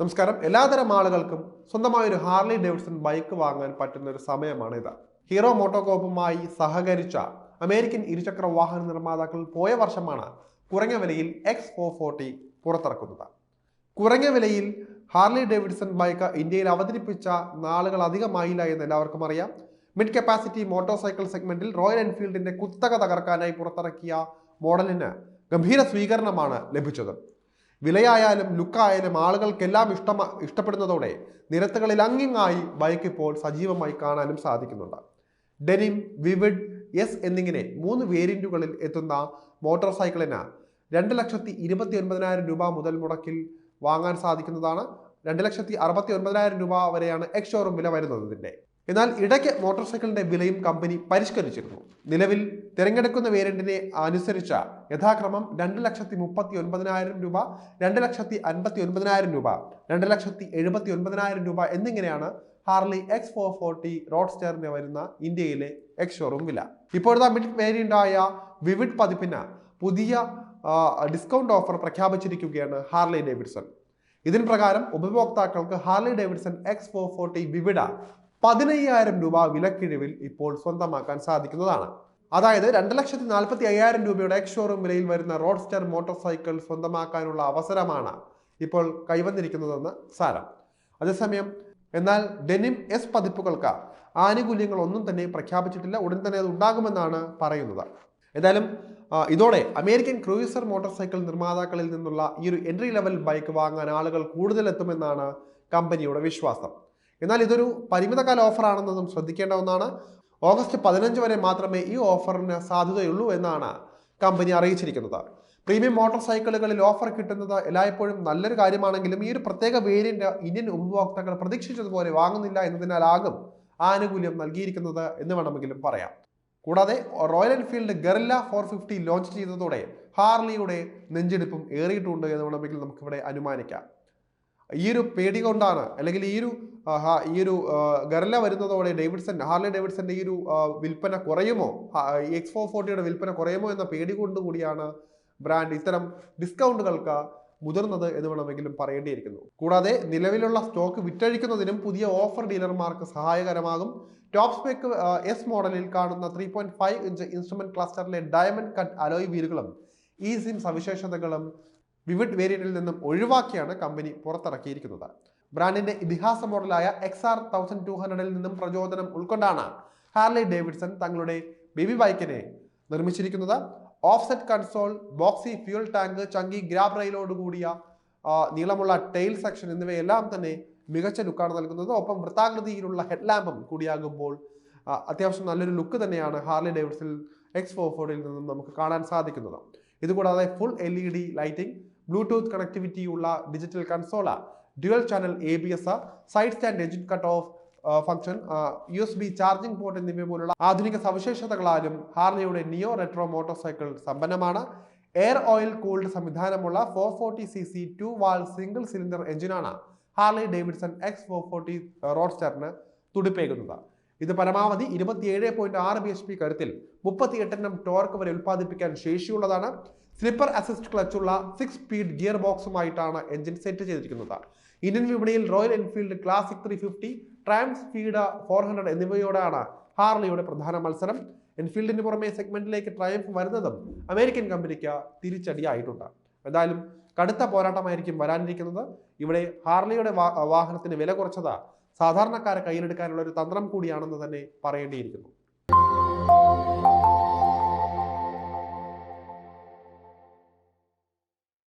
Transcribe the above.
നമസ്കാരം. എല്ലാതരം ആളുകൾക്കും സ്വന്തമായ ഒരു ഹാർലി ഡേവിഡ്സൺ ബൈക്ക് വാങ്ങാൻ പറ്റുന്ന ഒരു സമയമാണ് ഇത് ഹീറോ മോട്ടോകോപ്പുമായി സഹകരിച്ച അമേരിക്കൻ ഇരുചക്ര വാഹന നിർമ്മാതാക്കൾ പോയ വർഷമാണ് കുറഞ്ഞ വിലയിൽ എക്സ് ഫോർ ഫോർട്ടി പുറത്തിറക്കുന്നത്. കുറഞ്ഞ വിലയിൽ ഹാർലി ഡേവിഡ്സൺ ബൈക്ക് ഇന്ത്യയിൽ അവതരിപ്പിച്ച നാളുകൾ അധികമായില്ല എന്ന് എല്ലാവർക്കും അറിയാം. മിഡ് കപ്പാസിറ്റി മോട്ടോർ സൈക്കിൾ സെഗ്മെന്റിൽ റോയൽ എൻഫീൽഡിന്റെ കുത്തക തകർക്കാനായി പുറത്തിറക്കിയ മോഡലിന് ഗംഭീര സ്വീകരണമാണ് ലഭിച്ചത്. വിലയായാലും ലുക്കായാലും ആളുകൾക്കെല്ലാം ഇഷ്ട ഇഷ്ടപ്പെടുന്നതോടെ നിരത്തുകളിൽ അങ്ങിങ്ങായി ബൈക്ക് ഇപ്പോൾ സജീവമായി കാണാനും സാധിക്കുന്നുണ്ട്. ഡെനിം വിവിഡ് എസ് എന്നിങ്ങനെ മൂന്ന് വേരിയന്റുകളിൽ എത്തുന്ന മോട്ടോർ സൈക്കിളിന് രണ്ട് ലക്ഷത്തി ഇരുപത്തി ഒൻപതിനായിരം രൂപ മുതൽ മുടക്കിൽ വാങ്ങാൻ സാധിക്കുന്നതാണ്. രണ്ട് ലക്ഷത്തി അറുപത്തി ഒൻപതിനായിരം രൂപ വരെയാണ് എക്സ് ഷോറൂം വില വരുന്നത് ഇതിന്റെ എന്നാൽ ഇടയ്ക്ക് മോട്ടോർ സൈക്കിളിന്റെ വിലയും കമ്പനി പരിഷ്കരിച്ചിരുന്നു. നിലവിൽ തിരഞ്ഞെടുക്കുന്ന വേരിയന്റിനെ അനുസരിച്ച യഥാക്രമം രണ്ട് ലക്ഷത്തി മുപ്പത്തി ഒൻപതിനായിരം രൂപ രണ്ട് ലക്ഷത്തി അൻപത്തി ഒൻപതിനായിരം രൂപ രണ്ട് ലക്ഷത്തി എഴുപത്തി ഒൻപതിനായിരം രൂപ എന്നിങ്ങനെയാണ് ഹാർലി എക്സ് ഫോർ ഫോർട്ടി റോഡ്സ്റ്ററിന് വരുന്ന ഇന്ത്യയിലെ എക്സ് ഷോറൂം വില. ഇപ്പോഴത്തെ മിഡ് വേരിയന്റായ വിവിഡ് പതിപ്പിന് പുതിയ ഡിസ്കൗണ്ട് ഓഫർ പ്രഖ്യാപിച്ചിരിക്കുകയാണ് ഹാർലി ഡേവിഡ്സൺ. ഇതിന് പ്രകാരം ഉപഭോക്താക്കൾക്ക് Harley Davidson X four forty vivid പതിനയ്യായിരം രൂപ വിലക്കിഴിവിൽ ഇപ്പോൾ സ്വന്തമാക്കാൻ സാധിക്കുന്നതാണ്. അതായത് രണ്ട് ലക്ഷത്തി നാൽപ്പത്തി അയ്യായിരം രൂപയുടെ എക്സ് ഷോറൂം വിലയിൽ വരുന്ന റോഡ്സ്റ്റർ മോട്ടോർ സൈക്കിൾ സ്വന്തമാക്കാനുള്ള അവസരമാണ് ഇപ്പോൾ കൈവന്നിരിക്കുന്നതെന്ന് സാരം. അതേസമയം എന്നാൽ ഡെനിം എസ് പതിപ്പുകൾക്ക് ആനുകൂല്യങ്ങൾ ഒന്നും തന്നെ പ്രഖ്യാപിച്ചിട്ടില്ല. ഉടൻ തന്നെ അത് ഉണ്ടാകുമെന്നാണ് പറയുന്നത്. ഏതായാലും ഇതോടെ അമേരിക്കൻ ക്രൂയിസർ മോട്ടോർ സൈക്കിൾ നിർമ്മാതാക്കളിൽ നിന്നുള്ള ഈ ഒരു എൻട്രി ലെവൽ ബൈക്ക് വാങ്ങാൻ ആളുകൾ കൂടുതൽ എത്തുമെന്നാണ് കമ്പനിയുടെ വിശ്വാസം. എന്നാൽ ഇതൊരു പരിമിതകാല ഓഫറാണെന്നതും ശ്രദ്ധിക്കേണ്ട ഒന്നാണ്. ഓഗസ്റ്റ് പതിനഞ്ച് വരെ മാത്രമേ ഈ ഓഫറിന് സാധ്യതയുള്ളൂ എന്നാണ് കമ്പനി അറിയിച്ചിരിക്കുന്നത്. പ്രീമിയം മോട്ടോർ സൈക്കിളുകളിൽ ഓഫർ കിട്ടുന്നത് എല്ലായ്പ്പോഴും നല്ലൊരു കാര്യമാണെങ്കിലും ഈ ഒരു പ്രത്യേക വേരിയന്റ് ഇന്ത്യൻ ഉപഭോക്താക്കൾ പ്രതീക്ഷിച്ചതുപോലെ വാങ്ങുന്നില്ല എന്നതിനാലാകും ആനുകൂല്യം നൽകിയിരിക്കുന്നത് എന്ന് വേണമെങ്കിലും പറയാം. കൂടാതെ Royal Enfield guerrilla four fifty launch ചെയ്തതോടെ ഹാർലിയുടെ നെഞ്ചെടുപ്പും ഏറിയിട്ടുണ്ട് എന്ന് വേണമെങ്കിൽ നമുക്കിവിടെ അനുമാനിക്കാം. ഈ ഒരു പേടി കൊണ്ടാണ് അല്ലെങ്കിൽ ഈ ഒരു ഈ ഒരു ഗരല വരുന്നതോടെ ഡേവിഡ്സൺ ഹാർലി ഡേവിഡ്സന്റെ ഈ ഒരു വിൽപ്പന കുറയുമോ? എക്സ് ഫോർ ഫോർട്ടിയുടെ വിൽപ്പന കുറയുമോ എന്ന പേടി കൊണ്ടുകൂടിയാണ് ബ്രാൻഡ് ഇത്തരം ഡിസ്കൗണ്ടുകൾക്ക് മുതിർന്നത് എന്ന് വേണമെങ്കിലും പറയേണ്ടിയിരിക്കുന്നു. കൂടാതെ നിലവിലുള്ള സ്റ്റോക്ക് വിറ്റഴിക്കുന്നതിനും പുതിയ ഓഫർ ഡീലർമാർക്ക് സഹായകരമാകും. ടോപ്പ് സ്പെക്ക് എസ് മോഡലിൽ കാണുന്ന three point five inch instrument ക്ലസ്റ്ററിലെ diamond cut alloy വീലുകളും ഈ സിം സവിശേഷതകളും വിവിഡ് വേരിയന്റിൽ നിന്നും ഒഴിവാക്കിയാണ് കമ്പനി പുറത്തിറക്കിയിരിക്കുന്നത്. ബ്രാൻഡിന്റെ ഇതിഹാസ മോഡലായ എക്സ് ആർ തൗസൻഡ് ടു ഹൺഡ്രഡിൽ നിന്നും പ്രചോദനം ഉൾക്കൊണ്ടാണ് ഹാർലി ഡേവിഡ്സൺ തങ്ങളുടെ ബേബി ബൈക്കിനെ നിർമ്മിച്ചിരിക്കുന്നത്. Offset console boxy fuel tank chunky grab റെയിലോട് കൂടിയ നീളമുള്ള ടെയിൽ സെക്ഷൻ എന്നിവയെല്ലാം തന്നെ മികച്ച ലുക്കാണ് നൽകുന്നത്. ഒപ്പം വൃത്താകൃതിയിലുള്ള ഹെഡ് ലാമ്പും കൂടിയാകുമ്പോൾ അത്യാവശ്യം നല്ലൊരു ലുക്ക് തന്നെയാണ് ഹാർലി ഡേവിഡ്സിൽ എക്സ് ഫോർ ഫോർഡിൽ നിന്നും നമുക്ക് കാണാൻ സാധിക്കുന്നത്. ഇതുകൂടാതെ full L E D lighting Bluetooth connectivity ഉള്ള digital console dual channel A B S side stand engine cut off function U S B charging port എന്നിവ പോലുള്ള ആധുനിക സവിശേഷതകളാലും ഹാർലിയുടെ നിയോ റെട്രോ മോട്ടോർ സൈക്കിൾ സമ്പന്നമാണ്. Air oil cooled സംവിധാനമുള്ള four forty C C two valve single cylinder എഞ്ചിനാണ് Harley Davidson X four forty റോഡ്സ്റ്ററിന് തുടിപ്പേകുന്നത്. ഇത് പരമാവധി ഇരുപത്തിയേഴ് പോയിന്റ് ആറ് ബി എച്ച് പി കരുത്തിൽ മുപ്പത്തിയെട്ടെണ്ണം ടോർക്ക് വരെ ഉൽപ്പാദിപ്പിക്കാൻ ശേഷിയുള്ളതാണ്. സ്ലിപ്പർ അസിസ്റ്റ് ക്ലച്ചുള്ള സിക്സ് സ്പീഡ് ഗിയർ ബോക്സുമായിട്ടാണ് എഞ്ചിൻ സെറ്റ് ചെയ്തിരിക്കുന്നത്. ഇന്ത്യൻ വിപണിയിൽ Royal Enfield classic three fifty Triumph speed four hundred എന്നിവയോടാണ് ഹാർലിയുടെ പ്രധാന മത്സരം. എൻഫീൽഡിന് പുറമെ സെഗ്മെന്റിലേക്ക് ട്രയംഫ് വരുന്നതും അമേരിക്കൻ കമ്പനിക്ക് തിരിച്ചടിയായിട്ടുണ്ട്. എന്തായാലും കടുത്ത പോരാട്ടമായിരിക്കും വരാനിരിക്കുന്നത്. ഇവിടെ ഹാർലിയുടെ വാഹനത്തിന് വില കുറച്ചത് സാധാരണക്കാരെ കയ്യിലെടുക്കാനുള്ള ഒരു തന്ത്രം കൂടിയാണെന്ന് തന്നെ പറയേണ്ടിയിരിക്കുന്നു.